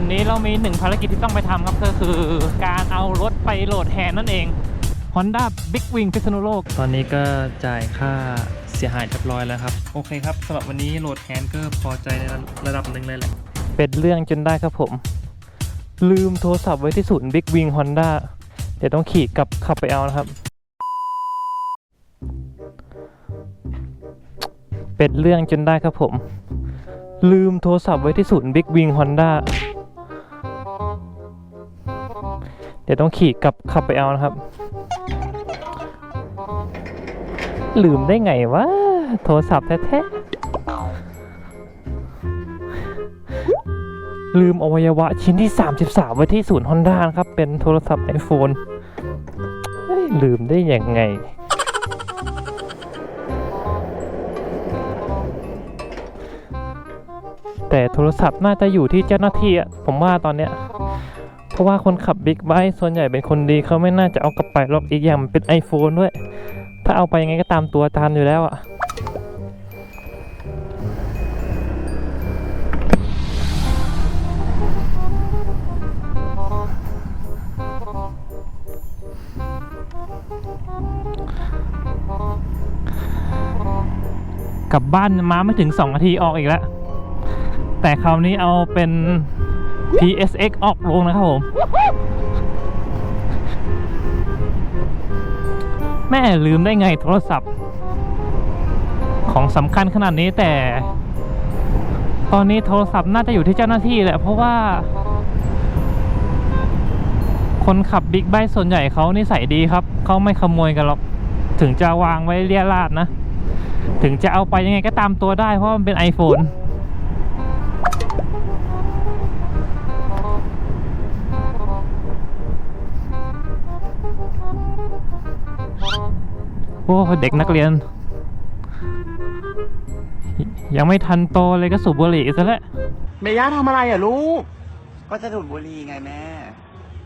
วันนี้เรามีหนึ่งภารกิจที่ต้องไปทำครับก็คือการเอารถไปโหลดแทนนั่นเอง Honda Big Wing พิษณุโลก ตอนนี้ก็จ่ายค่าเสียหายเรียบร้อยแล้วครับ โอเคครับสำหรับวันนี้โหลดแทนก็พอใจในระดับหนึ่งเลยแหละ เป็นเรื่องจนได้ครับผม ลืมโทรศัพท์ไว้ที่ศูนย์ Big Wing Honda เดี๋ยวต้องขี่กลับขับไปเอานะครับ เป็นเรื่องจนได้ครับผม ลืมโทรศัพท์ไว้ที่ศูนย์ Big Wing Honda ดี๋ยวต้องขี่กลับขับไปเอานะครับ ลืมได้ไงวะ โทรศัพท์แท้ๆ ลืมอวัยวะชิ้นที่ 33 ไว้ที่ศูนย์ Honda นะครับ เป็นโทรศัพท์ iPhone เฮ้ยลืมได้ยังไง แต่โทรศัพท์น่าจะอยู่ที่เจ้าหน้าที่ผมว่าตอนเนี้ย ราะว่าคนขับบิ๊กไบค์ส่วนใหญ่เป็นคนดีเขาไม่น่าจะเอากลับไปหรอกอีกอย่างมันเป็น iPhone ด้วย ถ้าเอาไปยังไงก็ตามตัวตามอยู่แล้วอะกลับบ้านมาไม่ถึง 2 นาทีออกอีกแล้ว แต่คราวนี้เอาเป็น PSX ออกลงนะครับผม แม่ลืมได้ไงโทรศัพท์ ของสำคัญขนาดนี้แต่ ตอนนี้โทรศัพท์น่าจะอยู่ที่เจ้าหน้าที่แหละ เพราะว่า คนขับบิ๊กไบค์ส่วนใหญ่เขานิสัยดีครับ เขาไม่ขโมยกันหรอก ถึงจะวางไว้เรียราดนะ ถึงจะเอาไปยังไงก็ตามตัวได้เพราะมันเป็น iPhone อ้เด็กนักเรียน ยังไม่ทันโตเลยก็สูบบุหรี่ซะแล้วเมย่าทำอะไรอะลูก ก็จะดูดบุหรี่ไงแม่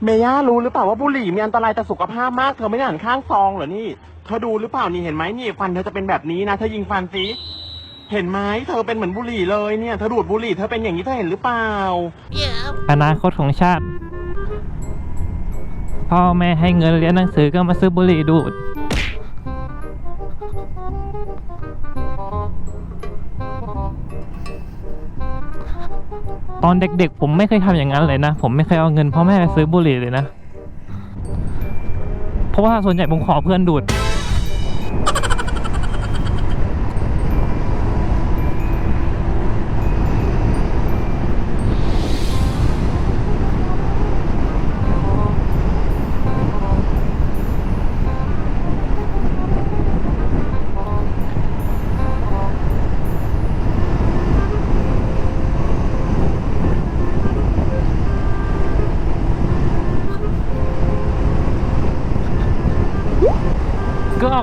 เมย่ารู้หรือเปล่าว่าบุหรี่มีอันตรายต่อสุขภาพมาก เธอไม่ได้หันข้างซองเหรอนี่ เธอดูหรือเปล่านี่เห็นไหมนี่ฟันเธอจะเป็นแบบนี้นะเธอยิงฟันสิ เห็นไหมเธอเป็นเหมือนบุหรี่เลยเนี่ยเธอดูดบุหรี่เธอเป็นอย่างนี้เธอเห็นหรือเปล่า อนาคตของชาติ พ่อแม่ให้เงินเรียนหนังสือก็มาซื้อบุหรี่ดูด ตอนเด็กๆ ผมไม่เคยทำอย่างนั้นเลยนะ ผมไม่เคยเอาเงินพ่อแม่ไปซื้อบุหรี่เลยนะ เพราะว่าส่วนใหญ่ผมขอเพื่อนดูด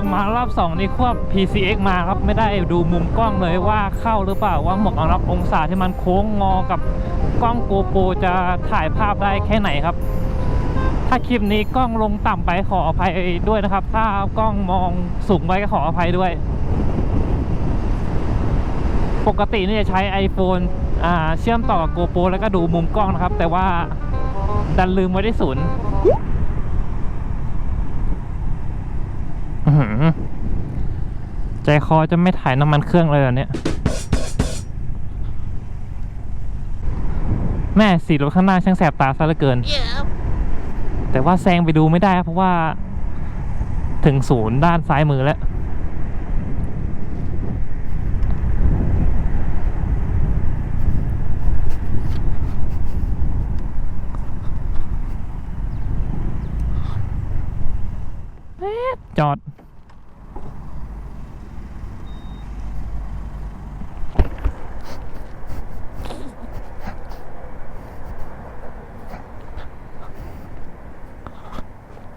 ออกมารอบสองนี่ควบ PCX มาครับไม่ได้ดูมุมกล้องเลยว่าเข้าหรือเปล่าว่าหมวกรองรับองศาที่มันโค้งงอกับกล้องโกโปรจะถ่ายภาพได้แค่ไหนครับ ถ้าคลิปนี้กล้องลงต่ำไปขออภัยด้วยนะครับ ถ้ากล้องมองสูงไปก็ขออภัยด้วย ปกตินี่จะใช้ iPhone อ่าเชื่อมต่อกับ GoPro แล้วก็ดูมุมกล้องนะครับ แต่ว่าดันลืมไว้ที่ศูนย์ อื้อหือ ใจคอจะไม่ถ่ายน้ำมันเครื่องเลยเหรอเนี่ยแม่สีรถข้างหน้าช่างแสบตาซะเหลือเกินแต่ว่าแซงไปดูไม่ได้ครับเพราะว่า ถึงศูนย์ด้านซ้ายมือแล้วแป๊ดจอด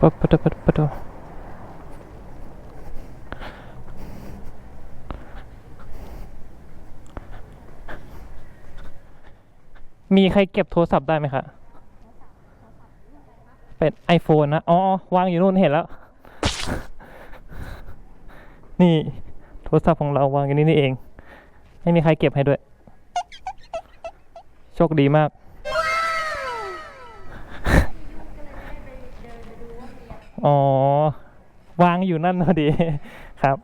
ปะปะปะปะปะมีใครเก็บโทรศัพท์ได้ไหมคะ เป็น iPhone นะ อ๋อ วางอยู่นู่นเห็นแล้ว นี่โทรศัพท์ของเราวางอยู่นี่นี่เอง ไม่มีใครเก็บให้ด้วย โชคดีมาก อ๋อ วางอยู่นั่นพอดีครับ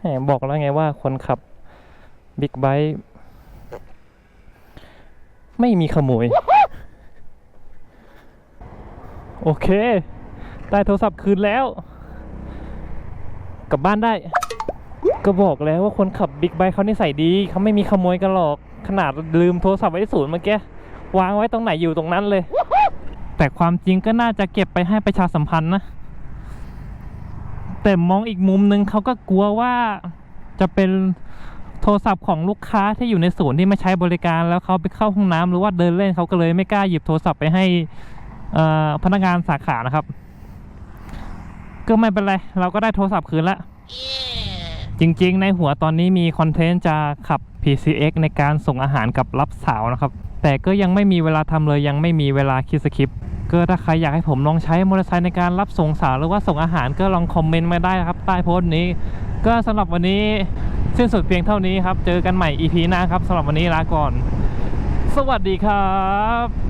แหมบอกแล้วไงว่าคนขับบิ๊กไบค์ไม่มีขโมย โอเค ได้โทรศัพท์คืนแล้ว กลับบ้านได้ ก็บอกแล้วว่าคนขับบิ๊กไบค์เขานิสัยดีเขาไม่มีขโมยกันหรอก ขนาดลืมโทรศัพท์ไว้ที่ศูนย์เมื่อกี้วางไว้ตรงไหนอยู่ตรงนั้นเลย แต่ความจริงก็น่าจะเก็บไปให้ประชาสัมพันธ์นะ แต่มองอีกมุมหนึ่งเขาก็กลัวว่าจะเป็นโทรศัพท์ของลูกค้าที่อยู่ในศูนย์ที่ไม่ใช้บริการแล้วเขาไปเข้าห้องน้ำหรือว่าเดินเล่นเขาก็เลยไม่กล้าหยิบโทรศัพท์ไปให้พนักงานสาขานะครับ ก็ไม่เป็นไร เราก็ได้โทรศัพท์คืนละ จริงๆ ในหัวตอนนี้มีคอนเทนต์จะขับ PCX ในการส่งอาหารกับรับสาวนะครับ แต่ก็ยังไม่มีเวลาทำเลยยังไม่มีเวลาคิดสคริปต์ ก็ถ้าใครอยากให้ผมลองใช้มอเตอร์ไซค์ในการรับส่งสาวหรือว่าส่งอาหารก็ลองคอมเมนต์มาได้นะครับ ใต้โพสต์นี้ ก็สำหรับวันนี้สิ้นสุดเพียงเท่านี้ครับ เจอกันใหม่ EP หน้าครับสำหรับวันนี้ลาก่อน สวัสดีครับ